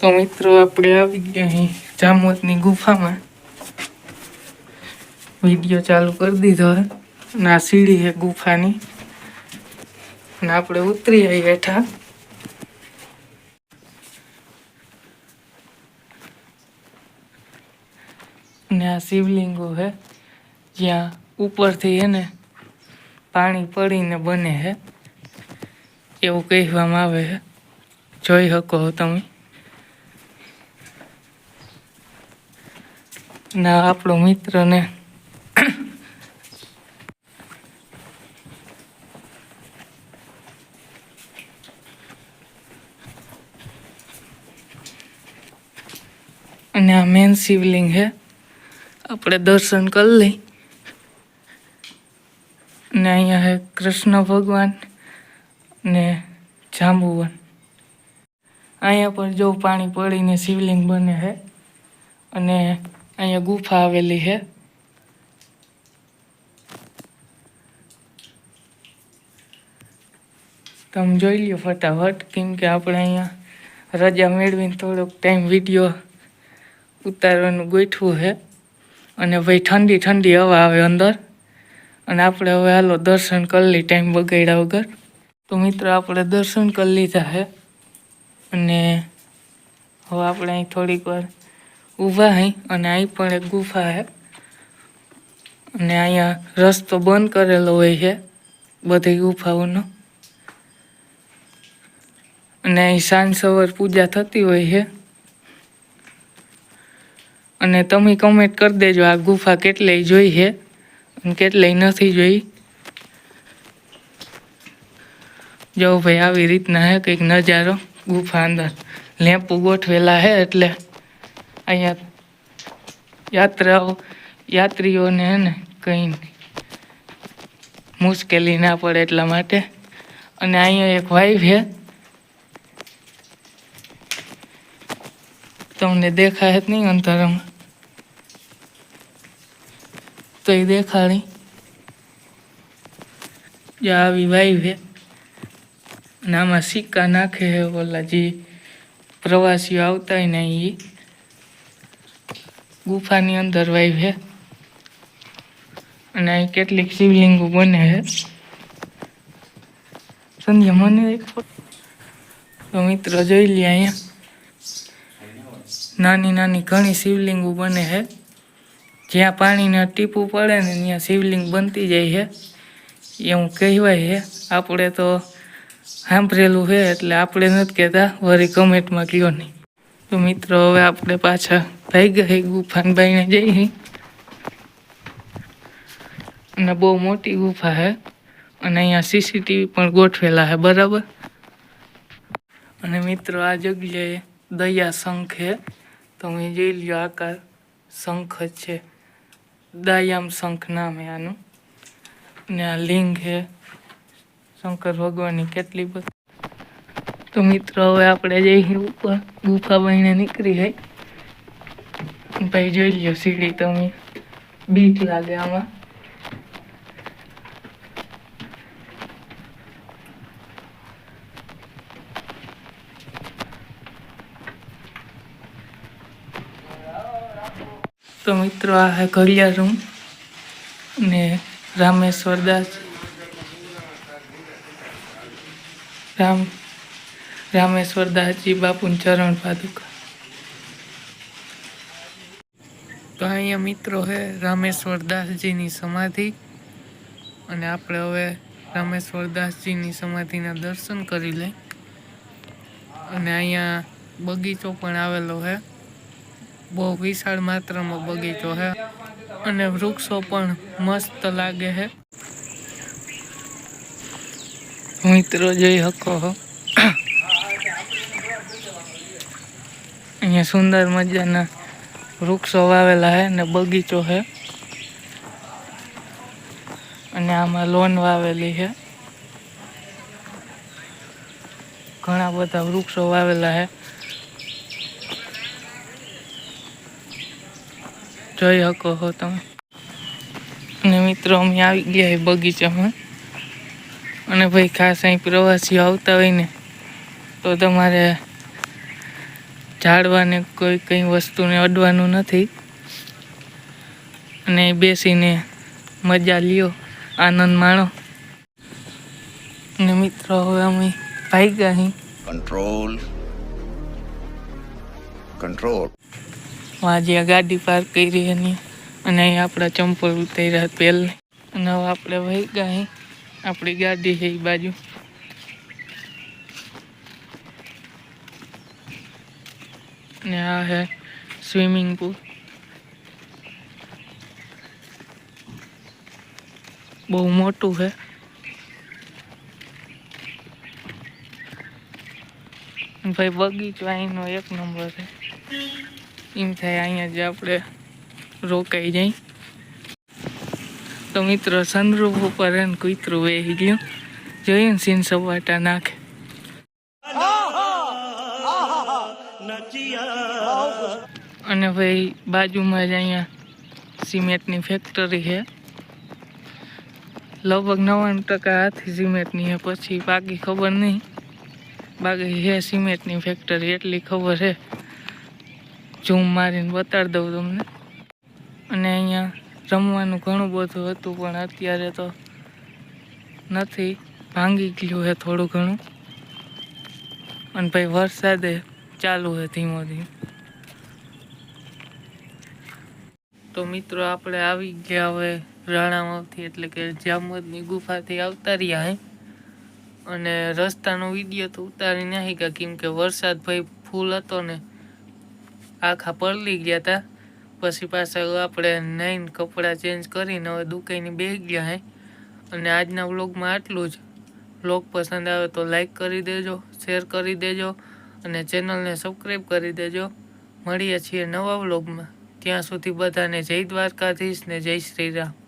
તો મિત્રો, આપણે આવી ગયા અહીં જામોદની ગુફામાં. વીડિયો ચાલુ કરી દીધો અને સીડી છે ગુફાની. અને આપણે ઉતરી આવી હેઠા. ને આ શિવલિંગો છે જ્યાં ઉપરથી એને પાણી પડીને બને છે એવું કહેવામાં આવે છે. જોઈ શકો તમે. ના આપણો મિત્ર ને અને આ મેન શિવલિંગ છે. આપણે દર્શન કરી લઈ. ને અહીંયા છે કૃષ્ણ ભગવાન. ને જાંબુવન અહીંયા પર જો પાણી પડીને શિવલિંગ બને છે અને અહીંયા ગુફા આવેલી છે તમે જોઈ લ્યો ફટાફટ, કેમ કે આપણે અહીંયા રજા મેળવીને થોડોક ટાઈમ વીડિયો ઉતારવાનું ગોઠવું છે અને ભાઈ ઠંડી ઠંડી હવા આવે અંદર. અને આપણે હવે હાલો દર્શન કરી લઈ ટાઈમ બગાડ્યા વગર. તો મિત્રો, આપણે દર્શન કરી લીધા છે અને હવે આપણે અહીં થોડીક વાર ઊભા હઈ અને અહીં પણ એક ગુફા છે અને અહીંયા રસ્તો બંધ કરેલો હોય છે બધી ગુફાઓનો. અને અહીં સાંજ સવાર પૂજા થતી હોય છે. અને તમે કમેન્ટ કરી દેજો આ ગુફા કેટલી જોઈ છે અને કેટલી નથી જોઈ. જો ભાઈ આવી રીતના હે, કંઈક નજારો, ગુફા અંદર. લેમ્પ ગોઠવેલા હે એટલે અહીંયા યાત્રાઓ, યાત્રીઓને હે ને કંઈ મુશ્કેલી ના પડે એટલા માટે. અને અહીંયા એક વાઈફ હે. તમને દેખાય જ નહીં અંતરમાં તો એ દેખાડી. આવી વાઈફ છે અને આમાં સિક્કા નાખે છે ઓલા જે પ્રવાસીઓ આવતા હોય ને એ ગુફાની અંદર વાય છે અને અહીં કેટલીક શિવલિંગો બને છે સંધ્યા, મને એક તો મિત્રો જોઈ લે અહીંયા. નાની નાની ઘણી શિવલિંગો બને છે જ્યાં પાણીના ટીપું પડે ને ત્યાં શિવલિંગ બનતી જાય છે એવું કહેવાય છે આપણે તો સાંભળેલું છે એટલે આપણે નથી કહેતા વળી કમેન્ટમાં કયો નહીં. તો મિત્રો, હવે આપણે પાછા થઈ ગયા ગુફાનભાઈને જઈએ અને બહુ મોટી ગુફા છે અને અહીંયા સીસીટીવી પણ ગોઠવેલા છે બરાબર? અને મિત્રો, આ જગ્યાએ દયા શંખ છે તમે જોઈ લ્યો, આકાર શંખ જ છે. દયામ શંખ નામ આનું. ને આ લિંગ છે શંકર ભગવાનની કેટલી બધી તો મિત્રો, હવે આપણે જઈએ ઉપર. ગુફા બહીને નીકળી ગઈ ભાઈ, જોઈ લ્યો સીડી તમે. બીક લાગે આમાં. તો મિત્રો, આ ઘડિયાળ રૂમ ને રામેશ્વર દાસ. રામ, રામેશ્વર દાસજી બાપુન ચરણ પાદુકા. તો અહીંયા મિત્રો હે, રામેશ્વર દાસજીની સમાધિ. અને આપણે હવે રામેશ્વર દાસજીની સમાધિના દર્શન કરી લઈ. અને અહીંયા બગીચો પણ આવેલો છે બહુ વિશાળ માત્રામાં બગીચો છે અને વૃક્ષો પણ મસ્ત લાગે છે મિત્રો, જોઈ શકો છો અહીંયા સુંદર મજાના વૃક્ષો વાવેલા છે ને બગીચો છે અને આમાં લોન વાવેલી છે ઘણા બધા વૃક્ષો વાવેલા છે જોઈ શકો છો તમે. અને મિત્રો, અમે આવી ગયા બગીચામાં. અને ભાઈ ખાસ અહીં પ્રવાસીઓ આવતા હોય ને તો તમારે ઝાડવાને કોઈ કંઈ વસ્તુને અડવાનું નથી. અને બેસીને મજા લ્યો આનંદ માણો. અને મિત્રો હવે અમે ભાગ્યા અહીં. કંટ્રોલ કંટ્રોલ આજે ગાડી પાર્ક કરી એની અને અહીં આપણા ચંપલ ઉતાર્યા પહેલે. અને હવે આપણે વહી ગયા અહીં. આપણી ગાડી છે એ બાજુ. ને આ હે સ્વિમિંગ પુલ. બહુ મોટું છે અને ભાઈ બગીચો અહીંનો એક નંબર છે એમ થાય અહીંયા જ આપણે રોકાઈ જાય. તો મિત્રો સનરૂફ ઉપર એને કૂતરું વેહી ગયું. જોયું ને સીન સપાટા નાખે. અને ભાઈ બાજુમાં જ અહીંયા સિમેન્ટની ફેક્ટરી છે. લગભગ નવ્વાણું ટકા હાથી સિમેન્ટની છે, પછી બાકી ખબર નહીં. બાકી છે સિમેન્ટની ફેક્ટરી એટલી ખબર છે. ઝૂમ મારીને બતાડી દઉં તમને. અને અહીંયા રમવાનું ઘણું બધું હતું, પણ અત્યારે તો નથી. ભાંગી ગયું છે થોડું ઘણું. અને ભાઈ વરસાદે ચાલુ છે ધીમો ધીમો. તો મિત્રો, આપણે આવી ગયા હવે રાણાવાવથી, એટલે કે જામવદની ગુફાથી આવતા રહ્યા હે. અને રસ્તાનો વીડિયો તો ઉતારી નહીં ગયા કેમ કે વરસાદ ભાઈ ફૂલ હતો ને, આખા પલળી ગયા હતા પછી પાછા આપણે નહીં કપડાં ચેન્જ કરીને હવે દુકાની બેગ ગયા હે. અને આજના વ્લોગમાં આટલું જ. વ્લોગ પસંદ આવે તો લાઈક કરી દેજો શેર કરી દેજો, અને ચેનલને સબસ્ક્રાઈબ કરી દેજો. મળીએ છીએ નવા વ્લોગમાં ત્યાં સુધી બધાને જય દ્વારકાધીશ ને જય શ્રી રામ.